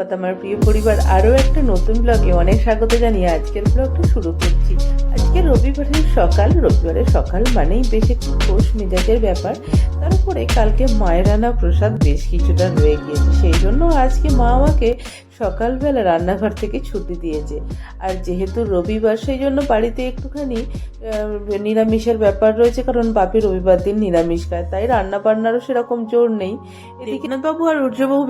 আমার প্রিয় পরিবার, আরও একটা নতুন ব্লগে অনেক স্বাগত জানিয়ে আজকের ব্লগটা শুরু করছি। আজকে রবিবারের সকাল রবিবারের সকাল মানেই বেশ একটু খোশ মেজাজের ব্যাপার। তার উপরে কালকে মায়ের রান্না প্রসাদ বেশ কিছুটা রয়ে গিয়েছে। সেই জন্য আজকে মা আমাকে সকালবেলা রান্নাঘর থেকে ছুটি দিয়েছে। আর যেহেতু রবিবার, সেই জন্য বাড়িতে একটুখানি নিরামিষের ব্যাপার রয়েছে, কারণ বাপি রবিবার দিন নিরামিষ খায়। তাই রান্না বান্নারও সেরকম জোর নেই। এদিকে বাবু আর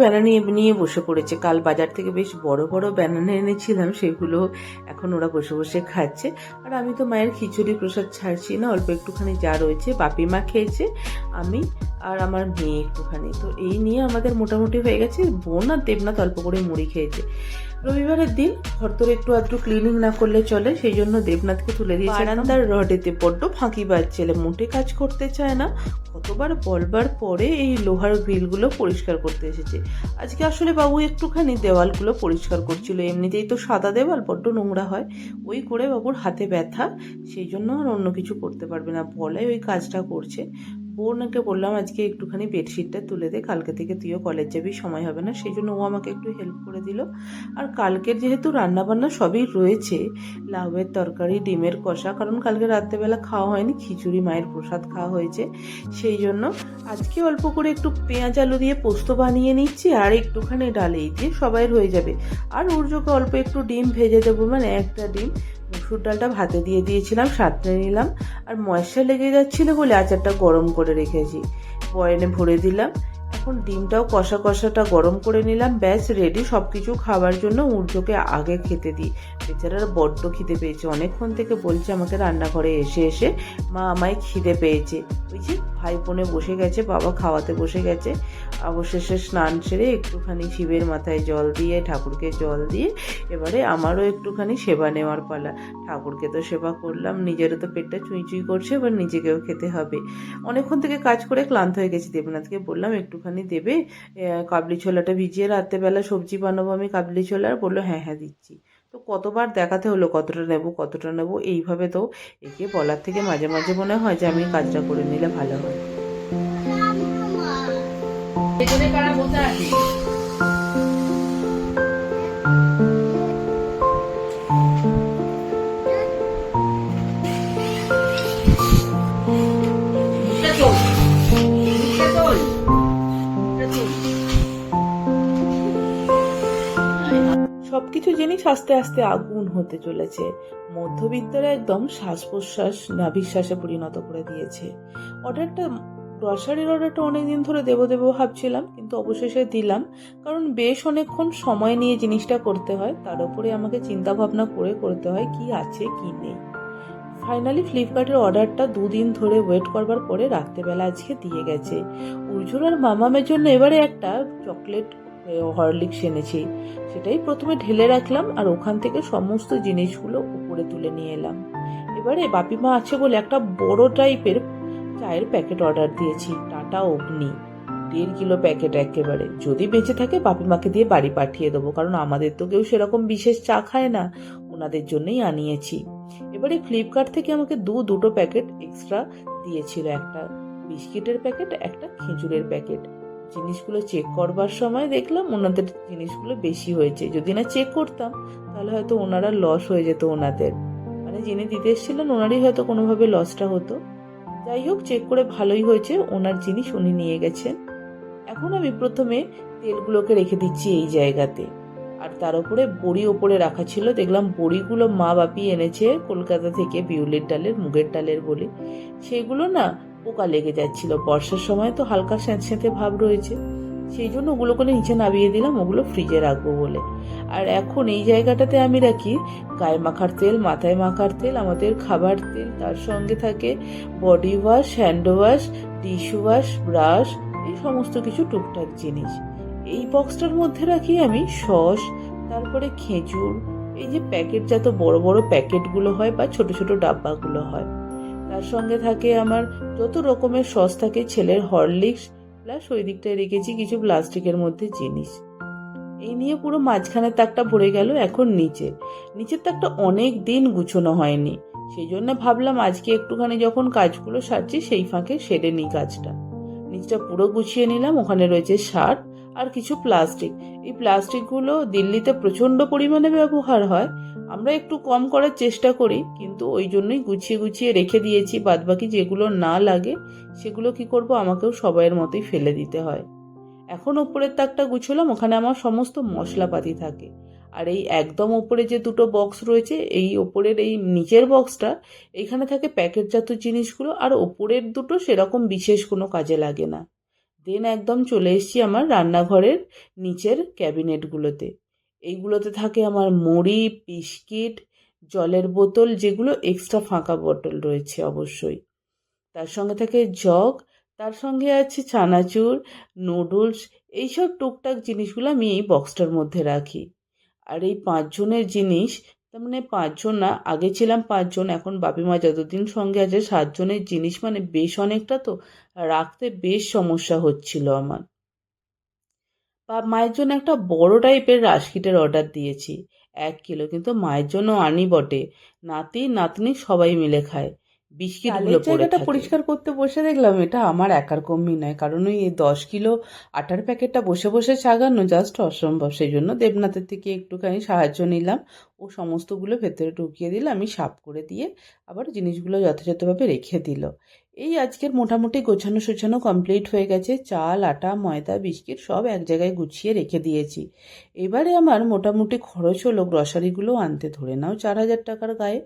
ব্যানানা নিয়ে নিয়ে বসে পড়েছে। কাল বাজার থেকে বেশ বড় বড় ব্যানানা এনেছিলাম, সেগুলো এখন ওরা বসে বসে খাচ্ছে। আর আমি তো মায়ের খিচুড়ি প্রসাদ ছাড়ছি না, অল্প একটুখানি যা রয়েছে বাপি মা খেয়েছে। আমি আর আমার মেয়ে একটুখানি। তো এই নিয়ে আমাদের মোটামুটি হয়ে গেছে। বোন আর দেবনাথ অল্প করে মুড়ি খেয়েছে। রবিবারের দিন ঘরতর একটু আধটু ক্লিনিং না করলে চলে, সেই জন্য দেবনাথকে তুলে দিয়েছে তার রডেতে বড্ড ফাঁকি ছেলে মোটে কাজ করতে চায় না। কতবার বলবার পরে এই লোহার গ্রিলগুলো পরিষ্কার করতে এসেছে। আজকে আসলে বাবু একটুখানি দেওয়ালগুলো পরিষ্কার করছিল। এমনিতেই তো সাদা দেওয়াল, বড্ড নোংরা হয়। ওই করে বাবুর হাতে ব্যথা। সেই জন্য আর অন্য কিছু করতে পারবে না। বলে ওই কাজটা করছে। বোনকে বললাম, আজকে একটুখানি বেডশিটটা তুলে দে, কালকে থেকে তুইও কলেজ যাবি, সময় হবে না। সেই জন্য ও আমাকে একটু হেল্প করে দিল। আর কালকের যেহেতু রান্নাবান্না সবই রয়েছে, লাউয়ের তরকারি, ডিমের কষা, কারণ কালকে রাত্রেবেলা খাওয়া হয়নি, খিচুড়ি, মায়ের প্রসাদ খাওয়া হয়েছে। সেই জন্য আজকে অল্প করে একটু পেঁয়াজ আলু দিয়ে পোস্ত বানিয়ে নিচ্ছি, আর একটুখানি ডালেই দিয়ে সবাইয়ের হয়ে যাবে। আর উর্জকে অল্প একটু ডিম ভেজে দেবো মানে একটা ডিম। মুসুর ডালটা ভাতে দিয়ে দিয়েছিলাম, সাঁতরে নিলাম, আর ময়সা লেগে যাচ্ছিল বলে আচারটা গরম করে রেখেছি। বয়নে ভরে দিলাম, এখন ডিমটাও কষা কষাটা গরম করে নিলাম, ব্যাস রেডি সব কিছু খাবার জন্য উর্জোকে আগে খেতে দিই। বেচারার বড্ড খিদে পেয়েছে, অনেকক্ষণ থেকে বলছে আমাকে রান্নাঘরে এসে এসে মা আমায় খিদে পেয়েছে। ওই যে ভাই বোনে বসে গেছে, বাবা খাওয়াতে বসে গেছে। অবশেষে স্নান সেরে একটুখানি শিবের মাথায় জল দিয়ে, ঠাকুরকে জল দিয়ে, এবারে আমারও একটুখানি সেবা নেওয়ার পালা। ঠাকুরকে তো সেবা করলাম, নিজেরও তো পেটটা চুই চুঁই করছে, এবার নিজেকেও খেতে হবে। অনেকক্ষণ থেকে কাজ করে ক্লান্ত হয়ে গেছি, দেবনাথকে বললাম, একটুখানি দেবে কাবলি ছোলাটা ভিজিয়ে রাত্রেবেলা সবজি বানাবো আমি কাবলি ছোলা? আর বলল হ্যাঁ হ্যাঁ দিচ্ছি। তো কতবার দেখাতে হলো, কতটা নেব কতটা নেব, এইভাবে তো একে বলার থেকে মাঝে মাঝে মনে হয় যে আমি কাজটা করে নিলে ভালো হয়। কারা বসে জিনিস আস্তে আস্তে আগুন হতে চলেছে। মধ্যবিত্তরা একদম শ্বাস প্রশ্বাস নাভিশ্বাসে পরিণত করে দিয়েছে। অর্ডারটা, গ্রসারির অর্ডারটা অনেকদিন ধরে দেবো দেবো ভাবছিলাম, কিন্তু অবশেষে দিলাম, কারণ বেশ অনেকক্ষণ সময় নিয়ে জিনিসটা করতে হয়, তার উপরে আমাকে চিন্তা ভাবনা করে করতে হয় কি আছে, কি নেই। ফাইনালি ফ্লিপকার্টের অর্ডারটা দুদিন ধরে ওয়েট করবার পরে রাত্রেবেলা আজকে দিয়ে গেছে। উর্জুর আর মামামের জন্য এবারে একটা চকলেট হরলিক্স এনেছি। সেটাই প্রথমে ঢেলে রাখলাম আর ওখান থেকে সমস্ত জিনিসগুলো উপরে তুলে নিয়ে এলাম। এবারে বাপিমা আছে বলে একটা বড় টাইপের চায়ের প্যাকেট অর্ডার দিয়েছি, টাটা অগ্নি। দেড় কিলো প্যাকেট একেবারে। যদি বেঁচে থাকে বাপিমাকে দিয়ে বাড়ি পাঠিয়ে দেবো, কারণ আমাদের তো কেউ সেরকম বিশেষ চা খায় না। ওনাদের জন্যই আনিয়েছি। এবারে ফ্লিপকার্ট থেকে আমাকে দু, দুটো প্যাকেট এক্সট্রা দিয়েছিল। একটা বিস্কিটের প্যাকেট একটা খেজুরের প্যাকেট জিনিসগুলো চেক করবার সময় দেখলাম ওনাদের জিনিসগুলো বেশি হয়েছে। যদি না চেক করতাম, তাহলে হয়তো ওনারা লস হয়ে যেত ওনাদের। মানে যিনি দিতে এসেছিলেন, ওনারই হয়তো কোনোভাবে লসটা হতো। যাই হোক চেক করে ভালোই হয়েছে, ওনার জিনিস উনি নিয়ে গেছেন। এখন আমি প্রথমে তেলগুলোকে রেখে দিচ্ছি এই জায়গাতে। আর তার উপরে বড়ি ওপরে রাখা ছিল, দেখলাম বড়িগুলো মা বাপি এনেছে কলকাতা থেকে বিউলির ডালের, মুগের ডালের বলে। সেগুলো না পোকা লেগে যাচ্ছিল। বর্ষার সময় তো হালকা স্যাঁতস্যাঁতে ভাব রয়েছে। সেই জন্য ওগুলোকে নিচে নামিয়ে দিলাম, ওগুলো ফ্রিজে রাখব বলে। আর এখন এই জায়গাটাতে আমি রাখি গায়ে মাখার তেল, মাথায় মাখার তেল, আমাদের খাবার তেল। তার সঙ্গে থাকে body wash hand wash dish wash brush এই সমস্ত কিছু টুকটাক জিনিস। এই বক্সটার মধ্যে রাখি আমি সস, তারপরে খেজুর, এই যে প্যাকেটজাত বড় বড় প্যাকেটগুলো হয় বা ছোট ছোট ডাব্বাগুলো হয়। তার সঙ্গে থাকে আমার যত রকমের সস থাকে ছেলের হরলিক্স, প্লাস ওই দিকটায় রেখেছি কিছু প্লাস্টিকের মধ্যে জিনিস। এই নিয়ে পুরো মাঝখানের তাকটা ভরে গেল, এখন নিচে। নিচের তাকটা অনেক দিন গুছোনো হয়নি। সেই জন্য ভাবলাম আজকে একটুখানি যখন কাজগুলো সারছি, সেই ফাঁকে সেরে নিই কাজটা। নিচটা পুরো গুছিয়ে নিলাম, ওখানে রয়েছে শার্ট আর কিছু প্লাস্টিক। এই প্লাস্টিকগুলো দিল্লিতে প্রচণ্ড পরিমাণে ব্যবহার হয়। আমরা একটু কম করার চেষ্টা করি, কিন্তু ওই জন্যই গুছিয়ে গুছিয়ে রেখে দিয়েছি। বাদবাকি যেগুলো না লাগে, সেগুলো কি করব? আমাকেও সবাইয়ের মতোই ফেলে দিতে হয়। এখন ওপরের তাকটা গুছলাম, ওখানে আমার সমস্ত মশলাপাতি থাকে। আর এই একদম ওপরে যে দুটো বক্স রয়েছে, এই ওপরের এই নিচের বক্সটা এইখানে থাকে প্যাকেটজাত জিনিসগুলো, আর ওপরের দুটো সেরকম বিশেষ কোনো কাজে লাগে না। দেন একদম চলে এসেছি আমার রান্নাঘরের নিচের ক্যাবিনেটগুলোতে এইগুলোতে থাকে আমার মুড়ি, বিস্কিট, জলের বোতল, যেগুলো এক্সট্রা ফাঁকা বোতল রয়েছে অবশ্যই। তার সঙ্গে থাকে জগ, তার সঙ্গে আছে চানাচুর নুডলস এইসব টুকটাক জিনিসগুলো আমি এই বক্সটার মধ্যে রাখি। আর এই পাঁচজনের জিনিস, তার মানে পাঁচজন না, আগে ছিলাম পাঁচজন, এখন বাপি মা যতদিন সঙ্গে আছে, সাতজনের জিনিস মানে বেশ অনেকটা তো, রাখতে বেশ সমস্যা হচ্ছিল আমার। বা মায়ের জন্য একটা বড় টাইপের রাজকিটের অর্ডার দিয়েছি। এক কিলো কিন্তু মায়ের জন্য আনি বটে। নাতি নাতনি সবাই মিলে খায়। বিস্কিটগুলো থাকে। পরিষ্কার করতে বসে দেখলাম এটা আমার একার কমই নয়। কারণ ওই দশ কিলো আটার প্যাকেটটা বসে বসে চাগানো জাস্ট অসম্ভব। সেই জন্য দেবনাথের থেকে একটুখানি সাহায্য নিলাম। ও সমস্তগুলো ভেতরে ঢুকিয়ে দিল। আমি সাফ করে দিয়ে আবার জিনিসগুলো যথাযথভাবে রেখে দিল। এই আজকের মোটামুটি গোছানো সোছানো কমপ্লিট হয়ে গেছে। চাল, আটা, ময়দা, বিস্কিট সব এক জায়গায় গুছিয়ে রেখে দিয়েছি। এবারে আমার মোটামুটি খরচ হলো গ্রসারিগুলো আনতে। ধরে নাও চার হাজার টাকার গায়ে।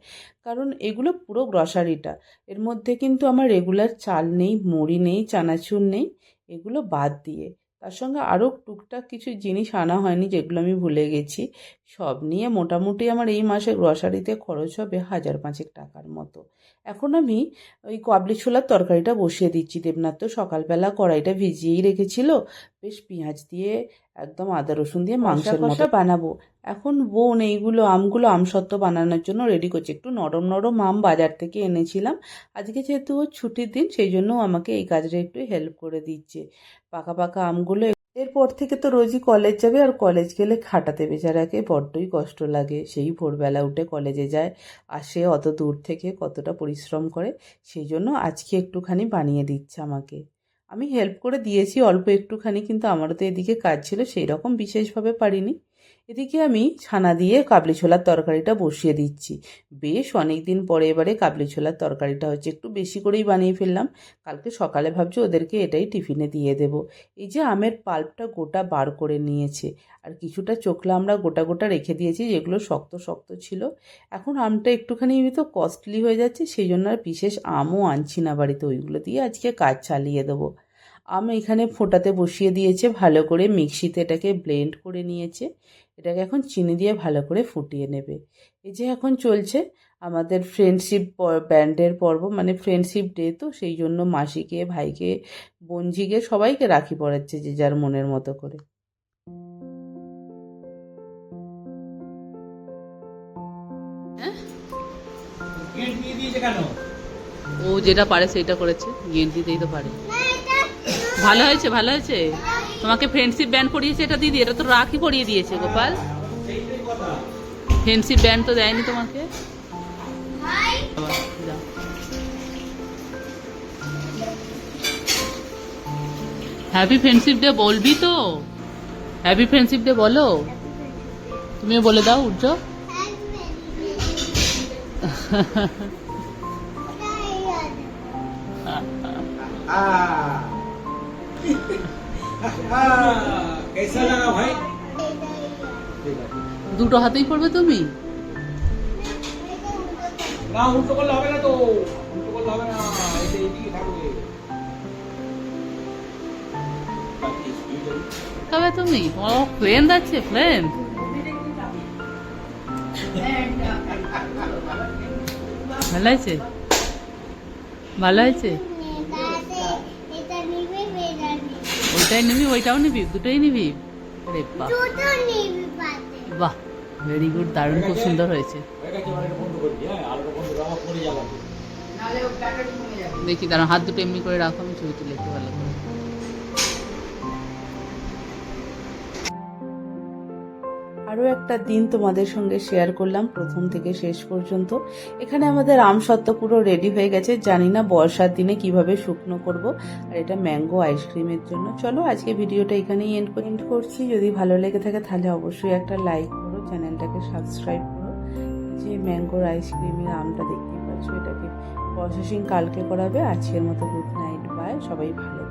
কারণ এগুলো পুরো গ্রসারিটা এর মধ্যে কিন্তু আমার রেগুলার চাল নেই, মুড়ি নেই, চানাচুর নেই, এগুলো বাদ দিয়ে। তার সঙ্গে আরও টুকটাক কিছু জিনিস আনা হয়নি যেগুলো আমি ভুলে গেছি। সব নিয়ে মোটামুটি আমার এই মাসে গ্রসারিতে খরচ হবে হাজার পাঁচেক টাকার মতো। এখন আমি ওই কাবলি ছোলার তরকারিটা বসিয়ে দিচ্ছি। দেবনাথ তো সকালবেলা কড়াইটা ভিজিয়েই রেখেছিল। বেশ পেঁয়াজ দিয়ে একদম আদা রসুন দিয়ে মাংসের মতো বানাবো। এখন বোন এইগুলো আমগুলো আমসত্ত্ব বানানোর জন্য রেডি করছে। একটু নরম নরম আম বাজার থেকে এনেছিলাম। আজকে যেহেতু ওর ছুটির দিন সেই জন্য আমাকে এই কাজটা একটু হেল্প করে দিচ্ছে। পাকা পাকা আমগুলো এরপর থেকে তো রোজই কলেজ যাবে আর কলেজ গেলে খাটাতে বেচারাকে বড্ডই কষ্ট লাগে। সেই ভোরবেলা উঠে কলেজে যায় আসে অত দূর থেকে কতটা পরিশ্রম করে, সেই জন্য আজকে একটুখানি বানিয়ে দিচ্ছে আমাকে। আমি হেল্প করে দিয়েছি, অল্প একটুখানি, কিন্তু আমারও তো এদিকে কাজ ছিল সেই রকম বিশেষভাবে পারিনি। এদিকে আমি ছানা দিয়ে কাবলি ছোলার তরকারিটা বসিয়ে দিচ্ছি। বেশ অনেক দিন পরে এবারে কাবলি ছোলার তরকারিটা হচ্ছে, একটু বেশি করেই বানিয়ে ফেললাম। কালকে সকালে ভাবছি ওদেরকে এটাই টিফিনে দিয়ে দেব। এই যে আমের পাল্পটা গোটা বার করে নিয়েছে, আর কিছুটা চোখলা আমরা গোটা গোটা রেখে দিয়েছি, যেগুলো শক্ত শক্ত ছিল। এখন আমটা একটুখানি তো কস্টলি হয়ে যাচ্ছে, সেই জন্য আর বিশেষ আমও আনছি না বাড়িতে, ওইগুলো দিয়ে আজকে কাজ চালিয়ে দেবো। আম এখানে ফোটাতে বসিয়ে দিয়েছে ভালো করে মিক্সিতে এটাকে ব্লেন্ড করে নিয়েছে। এটাকে এখন চিনি দিয়ে ভালো করে ফুটিয়ে নেবে। এই যে এখন চলছে আমাদের ফ্রেন্ডশিপ ব্যান্ডের পর্ব মানে ফ্রেন্ডশিপ ডে তো সেই জন্য মাসিকে ভাইকে বঞ্জিকে সবাইকে রাখি পড়াচ্ছে যে যার মনের মতো করে। গিফট দিয়ে দিয়েছে কেন? ও যেটা পারে সেটা করেছে গিফট দিতেই তো পারে। ভালো হয়েছে ভালো হয়েছে? তোমাকে ফ্রেন্ডশিপ ব্যান্ড পরিয়েছে এটা দিদি এটা তো রাখি পরিয়ে দিয়েছে গোপাল। ফ্রেন্ডশিপ ব্যান্ড তো দেয়নি তোমাকে? হ্যাপি ফ্রেন্ডশিপ ডে বলবি তো? হ্যাপি ফ্রেন্ডশিপ ডে বলো। তুমিও বলে দাও উজ্জ आ দুটো হাতেই পড়বে তুমি? না উল্টো করলে হবে না তো। উল্টো করলে হবে না এটা এইদিকে থাকবে। কবে তুমি তোমার ফ্রেন্ড আছে ফ্রেন্ড ভালো আছে? ভালো আছে এটা নিবি বেড়া ওইটাই নিবি ওইটাও নিবি দুটোই নিবি? আরে বাহ বাহ ভেরি গুড দারুণ খুব সুন্দর হয়েছে। হয়ে হ্যাঁ দেখি দাঁড়ান হাত দুটো এমনি করে রাখো আমি ছবি তুলে একটু ভালো করে আরও একটা দিন তোমাদের সঙ্গে শেয়ার করলাম, প্রথম থেকে শেষ পর্যন্ত। এখানে আমাদের আম সত্ত্ব পুরো রেডি হয়ে গেছে। জানি না বর্ষার দিনে কীভাবে শুকনো করব, আর এটা ম্যাঙ্গো আইসক্রিমের জন্য। চলো আজকে ভিডিওটা এখানেই এন্ড এন্ড করছি। যদি ভালো লেগে থাকে তাহলে অবশ্যই একটা লাইক করো, চ্যানেলটাকে সাবস্ক্রাইব করো। যে ম্যাঙ্গোর আইসক্রিমের আমটা দেখতে পাচ্ছ, এটাকে প্রসেসিং কালকে করাবে। আজকের মতো গুড নাইট বাই সবাই ভালো